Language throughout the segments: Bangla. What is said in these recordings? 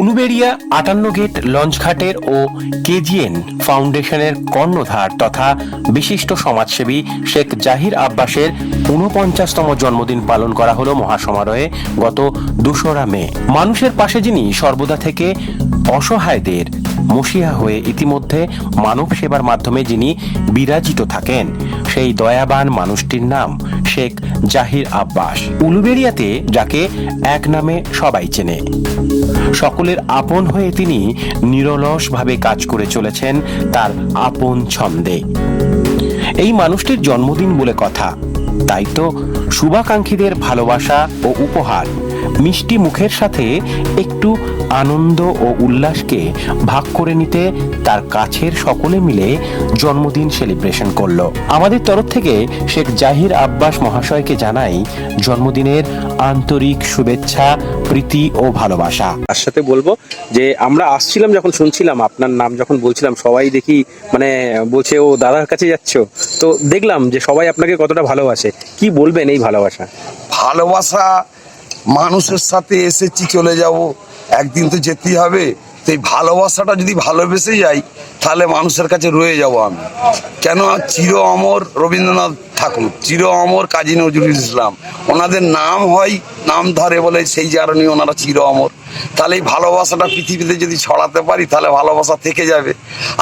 উলুবেড়িয়া আটান্ন গেট লঞ্চঘাটের ও কেজিএন ফাউন্ডেশনের কর্ণধার তথা বিশিষ্ট সমাজসেবী শেখ জাহির আব্বাসের ঊনপঞ্চাশতম জন্মদিন পালন করা হলো মহাসমারোহে গত দুশোরা মে। মানুষের পাশে যিনি সর্বদা থেকে অসহায়দের মসিয়া হয়ে ইতিমধ্যে মানব সেবার মাধ্যমে যিনি বিরাজিত থাকেন, সেই দয়াবান মানুষটির নাম শেখ জাহির আব্বাস, উলুবেরিয়াতে যাকে এক নামে সবাই চেনে। সকলের আপন হয়ে তিনি নিরলসভাবে কাজ করে চলেছেন তার আপন ছন্দে। এই মানুষটির জন্মদিন বলে কথা, তাই তো শুভাকাঙ্ক্ষীদের ভালোবাসা ও উপহার। মিষ্টি মুখের সাথে একটু আনন্দ ও উল্লাসকে ভাগ করে নিতে তার কাছের সকলে মিলে জন্মদিন সেলিব্রেশন করল। আমাদের তরফ থেকে শেখ জাহির আব্বাস মহাশয়কে জানাই জন্মদিনের আন্তরিক শুভেচ্ছা প্রীতি ও ভালোবাসা। তার সাথে বলব যে আমরা আসছিলাম যখন শুনছিলাম আপনার নাম যখন বলছিলাম সবাই দেখি মানে বলছে ও দাদার কাছে যাচ্ছ? তো দেখলাম যে সবাই আপনাকে কতটা ভালোবাসে। কি বলবেন এই ভালোবাসা? ভালোবাসা মানুষের সাথে এসেছি চলে যাব। একদিন তো যেতেই হবে। এই ভালোবাসাটা যদি ভালোবেসে যাই, তাহলে মানুষের কাছে রয়ে যাব আমি। কেন চির অমর রবীন্দ্রনাথ ঠাকুর, চির অমর কাজী নজরুল ইসলাম। ওনাদের নাম হয় নাম ধরে বলে সেই কারণে ওনারা চির অমর। তাহলে এই ভালোবাসাটা পৃথিবীতে যদি ছড়াতে পারি, তাহলে ভালোবাসা থেকে যাবে।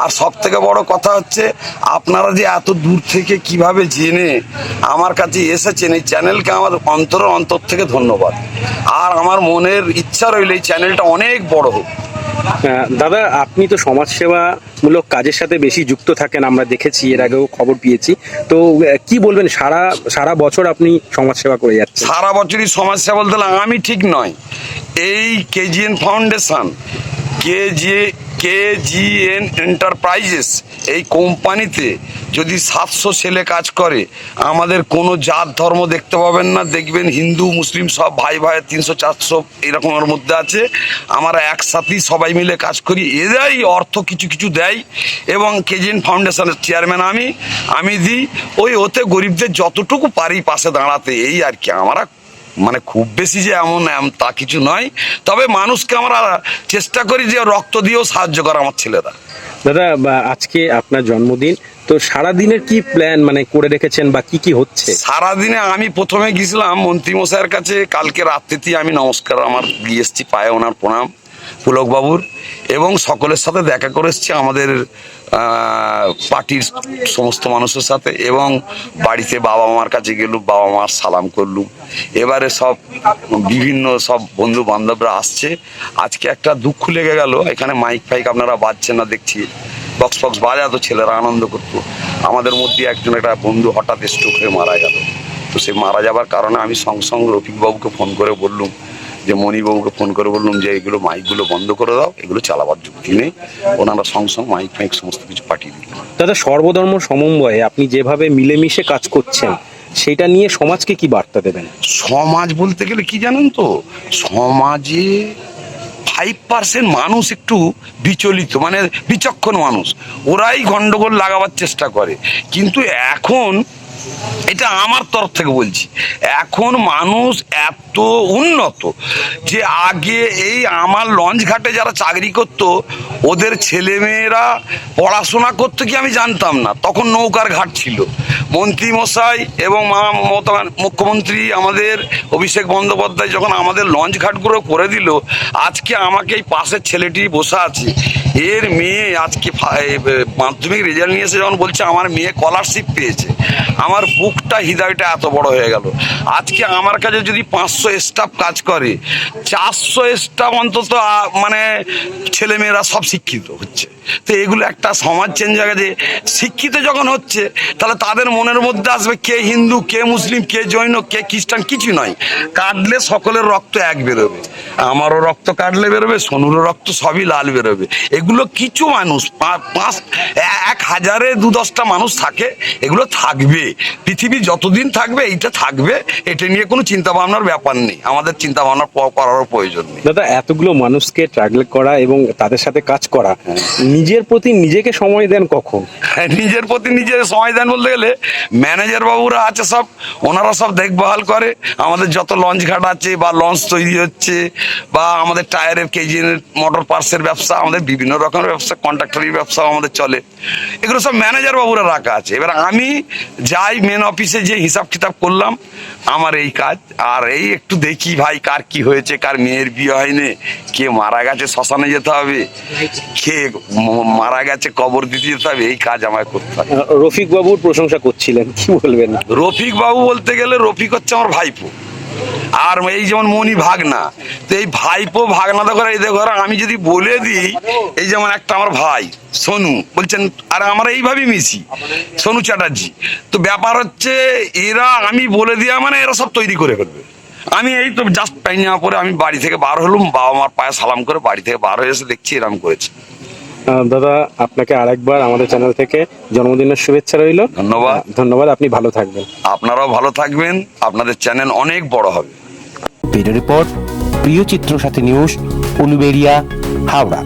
আর সব থেকে বড় কথা হচ্ছে, আপনারা যে এত দূর থেকে কীভাবে জেনে আমার কাছে এসেছেন, এই চ্যানেলকে আমার অন্তর অন্তর থেকে ধন্যবাদ। আর আমার মনের ইচ্ছা রইল এই চ্যানেলটা অনেক বড় হোক। দাদা, আপনি তো সমাজসেবামূলক কাজের সাথে বেশি যুক্ত থাকেন, আমরা দেখেছি, এর আগেও খবর পেয়েছি। তো কি বলবেন, সারা সারা বছর আপনি সমাজসেবা করে যাচ্ছেন? সারা বছরই সমাজসেবা বলতে আমি ঠিক নয়। এই KGN foundation KG KGN enterprises এই কোম্পানিতে যদি সাতশো ছেলে কাজ করে, আমাদের কোনো জাত ধর্ম দেখতে পাবেন না। দেখবেন হিন্দু, মুসলিম সব ভাই ভাই তিনশো, চারশো এরকমের মধ্যে আছে। আমরা একসাথেই সবাই মিলে কাজ করি। এরাই অর্থ কিছু কিছু দেয় এবং কেজিএন ফাউন্ডেশনের চেয়ারম্যান আমি আমি দিই। ওই ওতে গরিবদের যতটুকু পারি পাশে দাঁড়াতে, এই আর কি। আমরা মানে খুব বেশি যে এমন এম- তা কিছু নয়। তবে মানুষকে আমরা চেষ্টা করি যে রক্ত দিয়েও সাহায্য করা আমার ছেলেরা। দাদা আজকে আপনার জন্মদিন তো সারা দিনের কি প্ল্যান মানে করে রেখেছেন বা কি কি হচ্ছে? সারাদিনে আমি প্রথমে গেছিলাম মন্ত্রী মশাইয়ের কাছে কালকে রাত্রিতেই আমি নমস্কার আমার দিয়ে এসছি পায়ে ওনার প্রণাম পুলকবাবুর এবং সকলের সাথে দেখা করে এসছি আমাদের পার্টির সমস্ত মানুষের সাথে এবং বাড়িতে বাবা মার কাছে গেলুম বাবা মার সালাম করলুম। এবারে সব বিভিন্ন সব বন্ধু বান্ধবরা আসছে। আজকে একটা দুঃখ লেগে গেল, এখানে মাইক ফাইক আপনারা বাজছেন না দেখছি। বক্স ফক্স বাজাতো ছেলেরা আনন্দ করতো। আমাদের মধ্যে একজন একটা বন্ধু হঠাৎ স্ট্রোক হয়ে মারা গেল। তো সে মারা যাবার কারণে আমি সঙ্গে সঙ্গে রফিকবাবুকে ফোন করে বললুম যে মণিবাবুকে ফোন করে বললাম যে এগুলো মাইকগুলো বন্ধ করে দাও এগুলো চালাবার যুক্তি নেই? ওনারা সঙ্গে সঙ্গে মাইক ফাইক সমস্ত কিছু পাঠিয়ে দিল। দাদা সর্বধর্ম সমন্বয়ে আপনি যেভাবে মিলেমিশে কাজ করছেন সেটা নিয়ে সমাজকে কি বার্তা দেবেন? সমাজ বলতে গেলে কি জানেন তো? সমাজে ফাইভ পার্সেন্ট মানুষ একটু বিচলিত মানে বিচক্ষণ মানুষ। ওরাই গন্ডগোল লাগাবার চেষ্টা করে। কিন্তু এখন এটা আমার তরফ থেকে বলছি। এখন মানুষ এত উন্নত যে আগে এই আমার লঞ্চ ঘাটে যারা চাকরি করত, ওদের ছেলেমেয়েরা পড়াশোনা করতো কি আমি জানতাম না। তখন নৌকার ঘাট ছিল। মন্ত্রী মশাই এবং মুখ্যমন্ত্রী আমাদের অভিষেক বন্দ্যোপাধ্যায় যখন আমাদের লঞ্চ ঘাটগুলো করে দিল, আজকে আমাকে এই পাশের ছেলেটি বসে আছে। এর মেয়ে আজকে মাধ্যমিক রেজাল্ট নিয়ে এসে যখন বলছে, আমার মেয়ে স্কলারশিপ পেয়েছে। আমার বুকটা, হৃদয়টা এত বড় হয়ে গেল। আজকে আমার কাছে যদি পাঁচশো স্টাফ কাজ করে, চারশো স্টাফ অন্তত মানে ছেলেমেয়েরা সব শিক্ষিত হচ্ছে। তো এগুলো একটা সমাজ চেঞ্জ হয়ে গেছে। শিক্ষিত যখন হচ্ছে, তাহলে তাদের মনের মধ্যে আসবে কে হিন্দু, কে মুসলিম, কে জৈন, কে খ্রিস্টান, কিছু নয়। কাটলে সকলের রক্ত এক বেরোবে। আমারও রক্ত কাটলে বেরোবে সোনুরও রক্ত সবই লাল বেরোবে। এগুলো কিছু মানুষ পাঁচ এক হাজারে দু দশটা মানুষ থাকে এগুলো থাকবে। পৃথিবী যতদিন থাকবে এইটা থাকবে এটা নিয়ে কোনো চিন্তা ভাবনার ব্যাপার নেই। আমাদের চিন্তা ভাবনা করারও প্রয়োজন নেই। দাদা এতগুলো মানুষকে ট্রাগল করা এবং তাদের সাথে কাজ করা নিজের প্রতি নিজেকে সময় দেন কখন? নিজের প্রতি নিজের সময় দেন বলতে গেলে ম্যানেজার বাবুরা আছে সব, ওনারা সব দেখভাল করে। আমাদের যত লঞ্চ ঘাট আছে বা লঞ্চ তৈরি হচ্ছে বা আমাদের টায়ারের কেজিএনের মোটর পার্সের ব্যবসা, আমাদের বিভিন্ন রকমের ব্যবসা কন্ট্রাক্টরি ব্যবসা আমাদের চলে। এগুলো সব ম্যানেজার বাবুরা রাখা আছে। এবার আমি যাই মেন অফিসে যে হিসাব কিতাব করলাম, আমার এই কাজ। আর এই একটু দেখি ভাই কার কি হয়েছে, কার মেয়ের বিয়ে হয়নি, কে মারা গেছে শ্মশানে যেতে হবে, কে মারা গেছে, কবর দিতে যেতে হবে, এই কাজ আমায় করতে হবে রফিক বাবুর প্রশংসা করছিলেন কি বলবেন? রফিক বাবু বলতে গেলে রফিক হচ্ছে আমার ভাইপো। আর এই যেমন মনি ভাগনা তো এই ভাইপো ভাগনা দেখো এই দেখো আমি যদি বলে দিই এই যেমন একটা আমার ভাই সোনু বলছেন আর আমরা এইভাবেই মিশি। সোনু চ্যাটার্জি। তো ব্যাপার হচ্ছে এরা আমি বলে দেওয়া মানে এরা সব তৈরি করে ফেলবে। আমি এই তো জাস্ট পাইনা পরে আমি বাড়ি থেকে বার হলুম বাবা মার পায়ে সালাম করে বাড়ি থেকে বার হয়ে এসে দেখছি এরম করেছে। দাদা আপনাকে আরেকবার আমাদের চ্যানেল থেকে জন্মদিনের শুভেচ্ছা রইল। ধন্যবাদ। ধন্যবাদ আপনি ভালো থাকবেন। আপনারাও ভালো থাকবেন। আপনাদের চ্যানেল অনেক বড় হবে। ভিডিও রিপোর্ট প্রিয় চিত্র সাথী নিউজ উলুবেরিয়া হাওড়া।